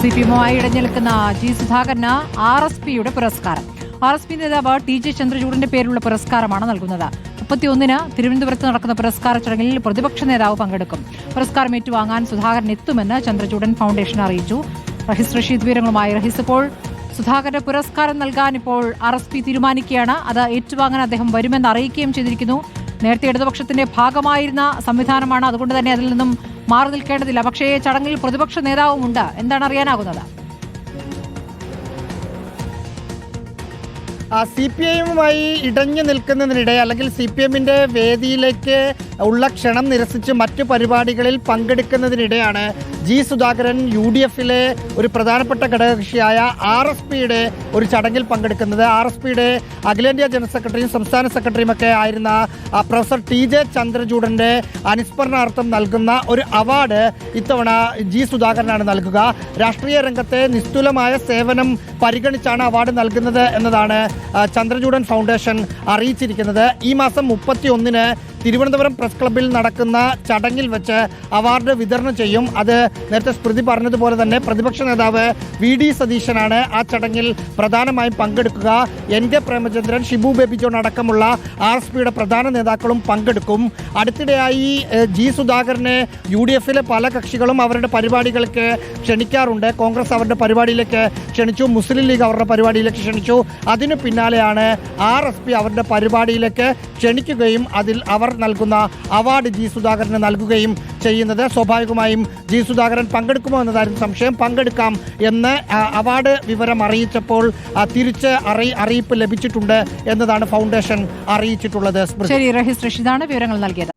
C P എമ്മുമായി ഇടഞ്ഞെടുക്കുന്ന G സുധാകരന് ആർ എസ് പിയുടെ പുരസ്കാരം. ആർ എസ് പി നേതാവ് ടി ജെ ചന്ദ്രചൂഡിന്റെ പേരിലുള്ള പുരസ്കാരമാണ് നൽകുന്നത്. മുപ്പത്തിയൊന്നിന് തിരുവനന്തപുരത്ത് നടക്കുന്ന പുരസ്കാര ചടങ്ങിൽ പ്രതിപക്ഷ നേതാവ് പങ്കെടുക്കും. പുരസ്കാരം ഏറ്റുവാങ്ങാൻ സുധാകരൻ എത്തുമെന്ന് ചന്ദ്രചൂഡൻ ഫൗണ്ടേഷൻ അറിയിച്ചു. റഹിസ് റഷീദ് വിവരങ്ങളുമായി റഹിസ് ഇപ്പോൾ സുധാകരന് പുരസ്കാരം നൽകാൻ ഇപ്പോൾ ആർ എസ് പി തീരുമാനിക്കുകയാണ്. അത് ഏറ്റുവാങ്ങാൻ അദ്ദേഹം വരുമെന്ന് അറിയിക്കുകയും ചെയ്തിരിക്കുന്നു. നേരത്തെ ഇടതുപക്ഷത്തിന്റെ ഭാഗമായിരുന്ന സംവിധാനമാണ്. അതുകൊണ്ട് തന്നെ അതിൽ നിന്നും മാറി നിൽക്കേണ്ടതില്ല. പക്ഷേ ചടങ്ങിൽ പ്രതിപക്ഷ നേതാവുമുണ്ട്. എന്താണ് അറിയാനാകുന്നത്? സി പി ഐയുമായി ഇടഞ്ഞു നിൽക്കുന്നതിനിടെ അല്ലെങ്കിൽ സി പി എമ്മിന്റെ വേദിയിലേക്ക് ഉള്ള ക്ഷണം നിരസിച്ച് മറ്റു പരിപാടികളിൽ പങ്കെടുക്കുന്നതിനിടെയാണ് ജി സുധാകരൻ യു ഡി എഫിലെ ഒരു പ്രധാനപ്പെട്ട ഘടകകക്ഷിയായ ആർ എസ് പിയുടെ ഒരു ചടങ്ങിൽ പങ്കെടുക്കുന്നത്. ആർ എസ് പിയുടെ അഖിലേന്ത്യാ ജനറൽ സെക്രട്ടറിയും സംസ്ഥാന സെക്രട്ടറിയും ഒക്കെ ആയിരുന്ന പ്രൊഫസർ ടി ജെ ചന്ദ്രചൂഡന്റെ അനുസ്മരണാർത്ഥം നൽകുന്ന ഒരു അവാർഡ് ഇത്തവണ ജി സുധാകരനാണ് നൽകുക. രാഷ്ട്രീയ രംഗത്തെ നിസ്തുലമായ സേവനം പരിഗണിച്ചാണ് അവാർഡ് നൽകുന്നത് എന്നതാണ് ചന്ദ്രചൂഡൻ ഫൗണ്ടേഷൻ അറിയിച്ചിരിക്കുന്നത് ഈ മാസം മുപ്പത്തി ഒന്നിന് തിരുവനന്തപുരം പ്രസ് ക്ലബ്ബിൽ നടക്കുന്ന ചടങ്ങിൽ വെച്ച് അവാർഡ് വിതരണം ചെയ്യും. അത് നേരത്തെ സ്മൃതി പറഞ്ഞതുപോലെ തന്നെ പ്രതിപക്ഷ നേതാവ് വി ഡി സതീശനാണ് ആ ചടങ്ങിൽ പ്രധാനമായും പങ്കെടുക്കുക. N K Premachandran Shibu Baby John അടക്കമുള്ള ആർ എസ് പിയുടെ പ്രധാന നേതാക്കളും പങ്കെടുക്കും. അടുത്തിടെയായി ജി സുധാകരനെ യു ഡി എഫിലെ പല കക്ഷികളും അവരുടെ പരിപാടികൾക്ക് ക്ഷണിക്കാറുണ്ട്. കോൺഗ്രസ് അവരുടെ പരിപാടിയിലേക്ക് ക്ഷണിച്ചു മുസ്ലിം ലീഗ് അവരുടെ പരിപാടിയിലേക്ക് ക്ഷണിച്ചു. അതിനു പിന്നാലെയാണ് ആർ എസ് പി അവരുടെ പരിപാടിയിലേക്ക് ക്ഷണിക്കുകയും അതിൽ അവർ നൽകുന്ന അവാർഡ് ജി സുധാകരന് നൽകുകയും ചെയ്യുന്നത്. സ്വാഭാവികമായും ജി സുധാകരൻ പങ്കെടുക്കുമോ എന്നതായിരുന്നു സംശയം. പങ്കെടുക്കാം എന്ന് അവാർഡ് വിവരം അറിയിച്ചപ്പോൾ തിരിച്ച് അറി അറിയിപ്പ് ലഭിച്ചിട്ടുണ്ട് എന്നതാണ് ഫൗണ്ടേഷൻ അറിയിച്ചിട്ടുള്ളത്. ശരി വിവരങ്ങൾ നൽകിയത്.